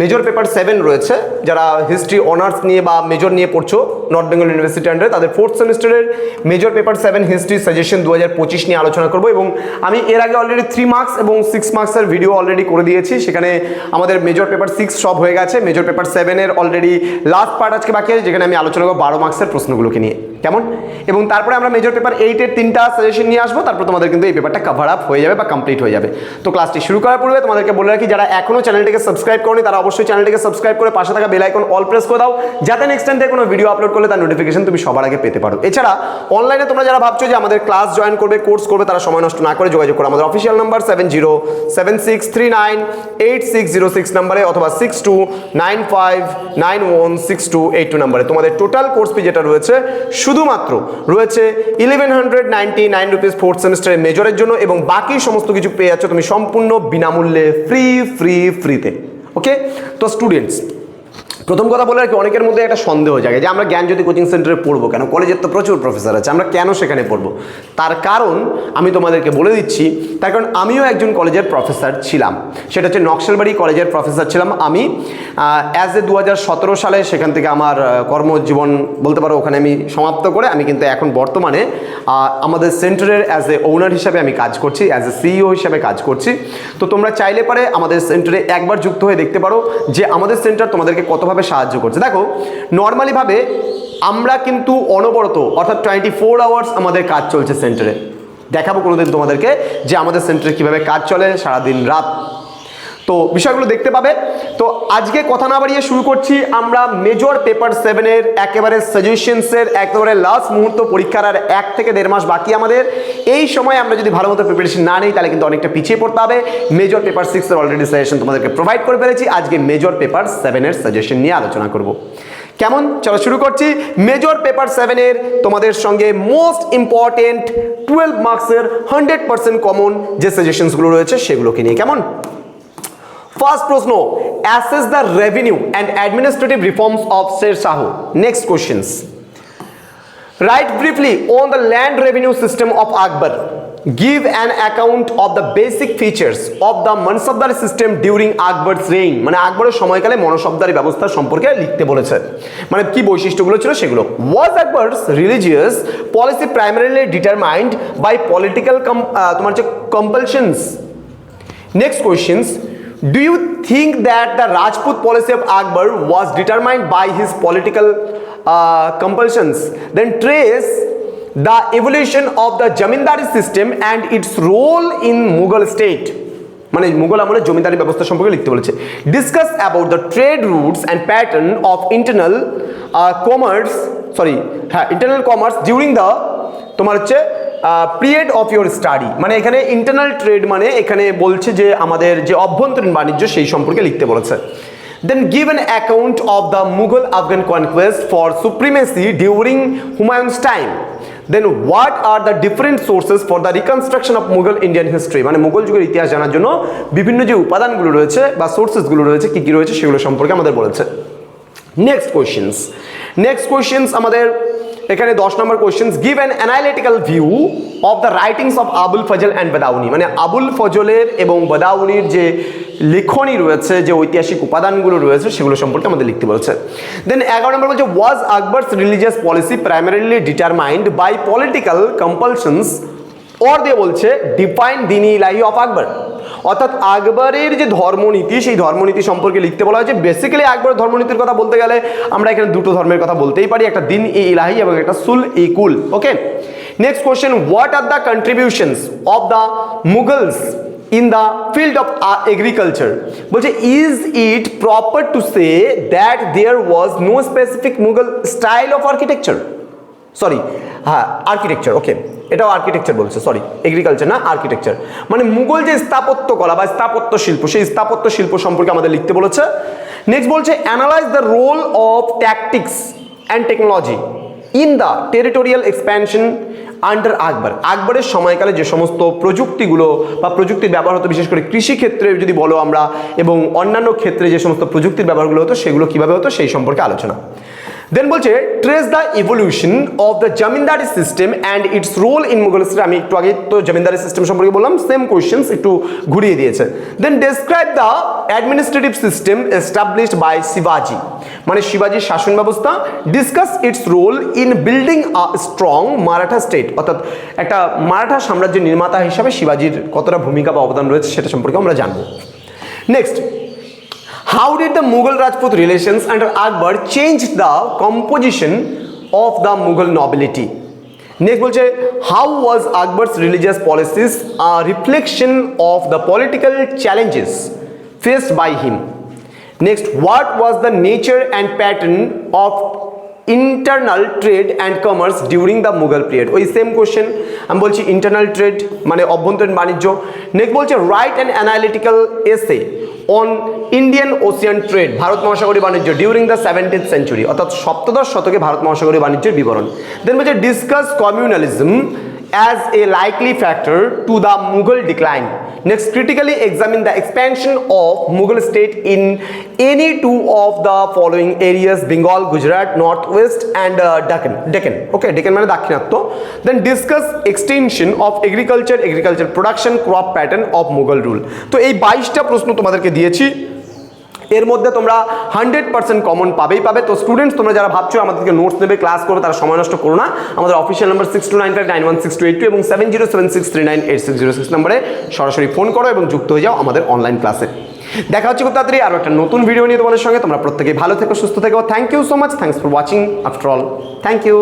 Major paper seven রয়েছে, যারা history honours নিয়ে বা মেজর নিয়ে পড়ছো নর্থ বেঙ্গল ইউনিভার্সিটি আন্ডারে তাদের ফোর্থ সেমিস্টারের major paper seven history suggestion দু হাজার পঁচিশ নিয়ে আলোচনা করব এবং আমি এর আগে অলরেডি থ্রি মার্কস এবং সিক্স মার্কসের ভিডিও অলরেডি করে দিয়েছি, সেখানে আমাদের মেজর পেপার সিক্স সব হয়ে গেছে মেজর পেপার সেভেনের অলরেডি লাস্ট পার্ট আজকে বাকি আছে, যেখানে আমি আলোচনা করব বারো মার্কসের প্রশ্নগুলোকে নিয়ে, কেমন? এবং তারপরে আমরা মেজর পেপার এইটের তিনটা সাজেশন নিয়ে আসব, তারপর তোমাদের কিন্তু এই পেপারটা কভার আপ হয়ে যাবে বা কমপ্লিট হয়ে যাবে। তো ক্লাসটি শুরু করার পূর্বে তোমাদেরকে বলে রাখি, যারা এখনও চ্যানেলটিকে সাবস্ক্রাইব করনি, তারা অবশ্যই চ্যানেলটিকে সাবস্ক্রাইব করে পাশে থাকা বেল আইকন অল প্রেস করে দাও, যাতে নেক্সট টাইম থেকে কোনো ভিডিও আপলোড করলে তার নোটিফিকেশন তুমি সবার আগে পেতে পারো। এছাড়া অনলাইনে তোমরা যারা ভাবছ যে আমাদের ক্লাস জয়েন করবে কোর্স করবে, তারা সময় নষ্ট না করে যোগাযোগ করো। আমাদের official number seven zero seven six three nine eight six zero six নাম্বারে অথবা six two nine five nine one six two eight two নাম্বারে তোমাদের টোটাল কোর্স ফি যেটা রয়েছে, শুধুমাত্র রয়েছে eleven hundred ninety nine rupees fourth সেমিস্টারের মেজরের জন্য এবং বাকি সমস্ত কিছু পেয়ে যাচ্ছ তুমি সম্পূর্ণ বিনামূল্যে ফ্রি ফ্রি ফ্রিতে ওকে তো স্টুডেন্টস প্রথম কথা বলে রাখি অনেকের মধ্যে একটা সন্দেহ জাগে যে আমরা জ্ঞানজ্যোতি কোচিং সেন্টারে পড়ব কেন? কলেজের তো প্রচুর প্রফেসর আছে, আমরা কেন সেখানে পড়ব? তার কারণ আমি তোমাদেরকে বলে দিচ্ছি, তার কারণ আমিও একজন কলেজের প্রফেসর ছিলাম। সেটা হচ্ছে নকশালবাড়ি কলেজের প্রফেসর ছিলাম আমি। অ্যাজ এ দু হাজার সতেরো সালে সেখান থেকে আমার কর্মজীবন বলতে পারো ওখানে আমি সমাপ্ত করে আমি কিন্তু এখন বর্তমানে আমাদের সেন্টারের অ্যাজ এ ওনার হিসাবে আমি কাজ করছি অ্যাজ এ সিইও হিসাবে কাজ করছি। তো তোমরা চাইলে পারে আমাদের সেন্টারে একবার যুক্ত হয়ে দেখতে পারো যে আমাদের সেন্টার তোমাদেরকে কতভাবে সাহায্য করছে। দেখো নর্মালিভাবে আমরা কিন্তু অনবরত, অর্থাৎ টোয়েন্টি ফোর আওয়ার্স আমাদের কাজ চলছে সেন্টারে দেখাবো কোনোদিন তোমাদেরকে যে আমাদের সেন্টারে কীভাবে কাজ চলে সারাদিন রাত। তো বিষয়গুলো দেখতে পাবে। তো আজকে কথা না বাড়িয়ে শুরু করছি আমরা মেজর পেপার সেভেনের একেবারে সাজেশনসের একেবারে লাস্ট মুহূর্ত পরীক্ষার আর এক থেকে দেড় মাস বাকি আমাদের। এই সময় আমরা যদি ভালো মতো প্রিপারেশন না নিই, তাহলে কিন্তু অনেকটা পিছিয়ে পড়তে হবে। মেজর পেপার সিক্সের অলরেডি সাজেশন তোমাদেরকে প্রোভাইড করে ফেলেছি। আজকে মেজর পেপার সেভেনের সাজেশন নিয়ে আলোচনা করব। কেমন? চলো শুরু করছি। মেজর পেপার সেভেনের তোমাদের সঙ্গে মোস্ট ইম্পর্টেন্ট টুয়েলভ মার্কসের হান্ড্রেড পার্সেন্ট কমন যে সাজেশনসগুলো রয়েছে, সেগুলোকে নিয়ে। কেমন? ফার্স্ট প্রশ্ন। Assess the revenue and administrative reforms of Sher Shah next questions write briefly on the land revenue system of Akbar give an account of the basic features of the mansabdari system during Akbar's reign মানে আকবরের সময়কালে মনসবদারি ব্যবস্থা সম্পর্কে লিখতে বলেছে। মানে কি বৈশিষ্ট্যগুলো ছিল সেগুলো। Was Akbar's religious policy primarily determined by political তোমার হচ্ছে compulsions next questions. Do you think that the Rajput policy of Akbar was determined by his political uh, compulsions? Then trace the evolution of the Jamindari system and its role in Mughal state. মানে মুঘল আমলের জমিদারি ব্যবস্থা সম্পর্কে লিখতে বলেছে discuss about the trade routes and pattern of internal commerce sorry হ্যাঁ internal commerce during the তোমার হচ্ছে period of your study মানে এখানে ইন্টারনাল ট্রেড মানে এখানে বলছে যে আমাদের যে অভ্যন্তরীণ বাণিজ্য সেই সম্পর্কে লিখতে বলেছে। Then give an account of the Mughal Afghan conquest for supremacy during Humayun's time then what are the different sources for the reconstruction of Mughal Indian history মানে মুঘল যুগের ইতিহাস জানার জন্য বিভিন্ন যে উপাদানগুলো রয়েছে বা সোর্সেসগুলো রয়েছে, কী কী রয়েছে সেগুলো সম্পর্কে আমাদের বলেছে। নেক্সট কোয়েশ্চেন্স নেক্সট কোয়েশ্চেন্স আমাদের এখানে দশ নম্বর questions give an analytical view of the writings of Abul Fazl and Badauni মানে আবুল ফজলের এবং বাদাউনির যে লেখনী রয়েছে, যে ঐতিহাসিক উপাদানগুলো রয়েছে, সেগুলো সম্পর্কে আমাদের লিখতে বলছে। দেন এগারো নম্বর বলছে was Akbar's religious policy primarily determined by political compulsions or দিয়ে বলছে ডিফাইন দিনী ইলাহি অফ আকবর। অর্থাৎ আকবরের যে ধর্মনীতি, সেই ধর্মনীতি সম্পর্কে লিখতে বলা হয়েছে। বেসিক্যালি আকবরের ধর্মনীতির কথা বলতে গেলে আমরা এখানে দুটো ধর্মের কথা বলতেই পারি, একটা দিন ই ইলাহি এবং একটা Sulh i Kul okay next question what are the contributions of the Mughals in the field of agriculture বলছে is it proper to say that there was no specific Mughal style of architecture sorry হ্যাঁ architecture okay এটাও architecture বলছে sorry agriculture না architecture মানে মুঘল যে স্থাপত্য কলা বা স্থাপত্য শিল্প সেই স্থাপত্য শিল্প সম্পর্কে আমাদের লিখতে বলেছে। নেক্সট বলছে analyse the role of tactics and technology in the territorial expansion under Akbar আকবরের সময়কালে যে সমস্ত প্রযুক্তিগুলো বা প্রযুক্তির ব্যবহার হতো, বিশেষ করে কৃষি ক্ষেত্রে যদি বলো আমরা, এবং অন্যান্য ক্ষেত্রে যে সমস্ত প্রযুক্তির ব্যবহারগুলো হতো, সেগুলো কীভাবে হতো, সেই সম্পর্কে আলোচনা। দেন বলছে trace the evolution of the zamindari system and its role in Mughal history আমি একটু আগে তো জমিনদারি সিস্টেম সম্পর্কে বললাম সেম কোয়েশ্চেন্স একটু ঘুরিয়ে দিয়েছে। Then describe the administrative system established by শিবাজি মানে শিবাজির শাসন ব্যবস্থা discuss its role in building a strong Maratha state অর্থাৎ একটা মারাঠা সাম্রাজ্যের নির্মাতা হিসাবে শিবাজির কতটা ভূমিকা বা অবদান রয়েছে সেটা সম্পর্কে আমরা জানব। Next How did the Mughal Rajput relations under Akbar change the composition of the Mughal nobility? Next বলছে how was Akbar's religious policies a reflection of the political challenges faced by him? Next, what was the nature and pattern of internal trade and commerce during the Mughal period ওই same question আমি বলছি internal trade মানে অভ্যন্তরীণ বাণিজ্য next বলছে write and analytical essay on Indian Ocean trade Bharat মহাসাগরী বাণিজ্য during the seventeenth century অর্থাৎ সপ্তদশ শতকে ভারত মহাসাগরী বাণিজ্যের বিবরণ দেন বলছে discuss communalism as a likely factor to the Mughal decline. Next, critically examine the expansion of Mughal state in any two of the following areas: Bengal, Gujarat, Northwest, and uh, Deccan. Deccan. Okay, Deccan means দাক্ষিণাত্য. Then discuss extension of agriculture, agriculture production, crop pattern of Mughal rule. তো এই বাইশটা প্রশ্ন তোমাদেরকে দিয়েছি এর মধ্যে তোমরা হান্ড্রেড পার্সেন্ট কমন পাবেই পাবে। তো স্টুডেন্টস তোমরা যারা ভাবছ আমাদেরকে নোটস নেবে ক্লাস করবে, তারা সময় নষ্ট করো না। আমাদের official number six two nine five nine one six two eight two এবং seven zero seven six three nine eight six zero six নাম্বারে সরাসরি ফোন করো এবং যুক্ত হয়ে যাও আমাদের অনলাইন ক্লাসে দেখা হচ্ছে খুব তাড়াতাড়ি আরও একটা নতুন ভিডিও নিয়ে তোমাদের সঙ্গে। তোমরা প্রত্যেকেই ভালো থেকো, সুস্থ থেকো। Thank you so much thanks for watching after all thank you